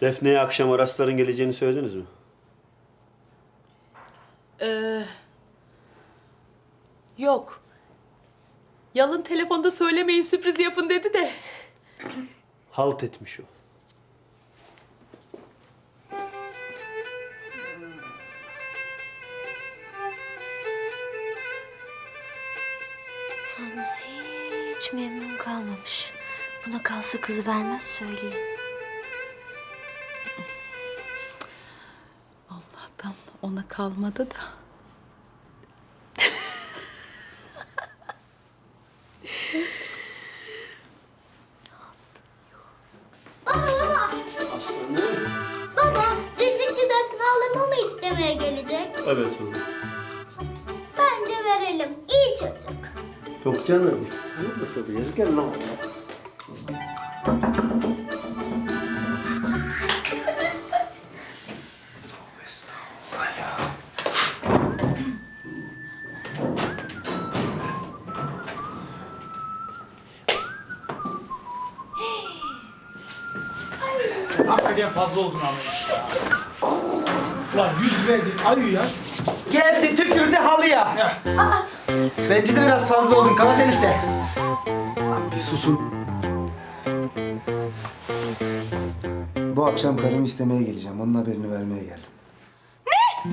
Defne'ye akşam Arasların geleceğini söylediniz mi? Ee, yok. Yalın telefonda söylemeyin sürpriz yapın dedi de. Halt etmiş o. Yalnız hiç memnun kalmamış. Buna kalsa kızı vermez söyleyeyim. Allah'tan ona kalmadı da. Baba, Cicikçi Defne halamı mı istemeye gelecek? Evet oğlum. Bence verelim. İyi çocuk. Yok canım. Nasıl bir yer? Gel lan. Hakikaten fazla oldun ama işte. Ulan yüz verdin ayı ya. Geldi tükürdü halıya. Bence de biraz fazla oldun kala sen işte. Bir susun. Bu akşam karımı istemeye geleceğim. Onun haberini vermeye geldim. Ne?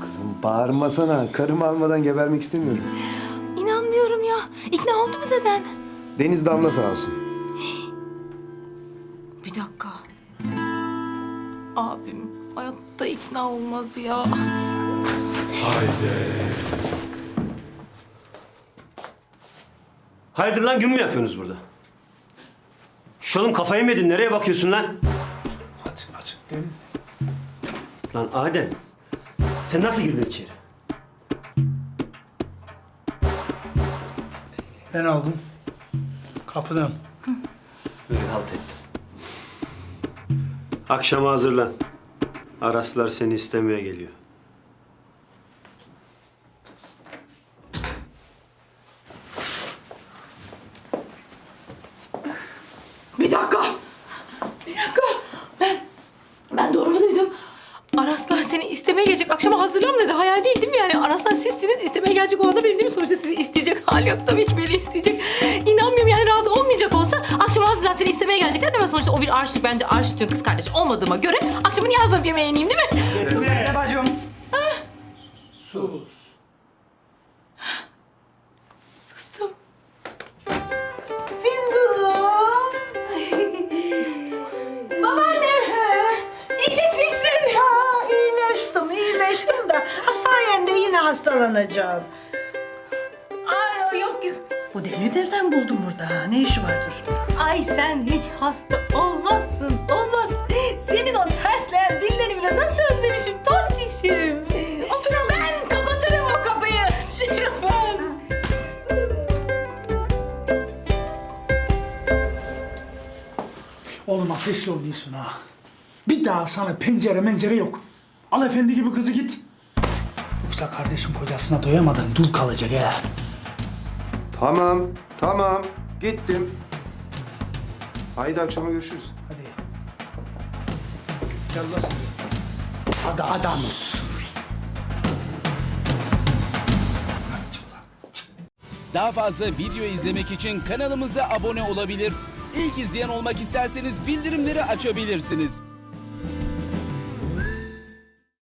Kızım bağırmasana. Karımı almadan gebermek istemiyorum. İnanmıyorum ya. İkna oldu mu deden? Deniz Damla sağ olsun. Bir dakika. Abim hayatta ikna olmaz ya. Hayırdır lan gün mü yapıyorsunuz burada? Şalım kafayı mı yedin? Nereye bakıyorsun lan? Açık açık Deniz. Lan Adem. Sen nasıl girdin içeri? Ben aldım. Kapıdan. Böyle halt ettim. Akşama hazırlan. Araslar seni istemeye geliyor. Dakika. Bir dakika. Ben, ben doğru mu duydum? Araslar seni istemeye gelecek. Akşama hazırlan dedi. Hayal değil değil mi yani? Araslar sizsiniz. istemeye gelecek olan da benim değil mi? Sonuçta sizi isteyecek hali yok. Tabii ki beni isteyecek. İnanmıyorum yani razı olmayacak olsa akşama hazırlan seni istemeye gelecekler değil mi? Sonuçta o bir arşiv bence arşivin kız kardeş olmadığıma göre akşamı niye hazırlayıp yemeğe ineyim değil mi? Ne bacım? Sus. Hastalanacağım. Ay yok yok. Bu deli nereden buldun burada? Ne işi vardır? Ay sen hiç hasta olmazsın, olmaz. Senin o tersleyen dillerini bile nasıl özlemişim tontişim. Oturun ben kapatırım o kapıyı. Şey ben. Oğlum ateşli oynuyorsun ha. Bir daha sana pencere mencere yok. Al efendi gibi kızı git. Yoksa kardeşim kocasına doyamadan dul kalacak ha. Tamam, tamam. Gittim. Haydi akşama görüşürüz. Hadi. Gel lan sen. Hadi adamız. Daha fazla video izlemek için kanalımıza abone olabilir. İlk izleyen olmak isterseniz bildirimleri açabilirsiniz.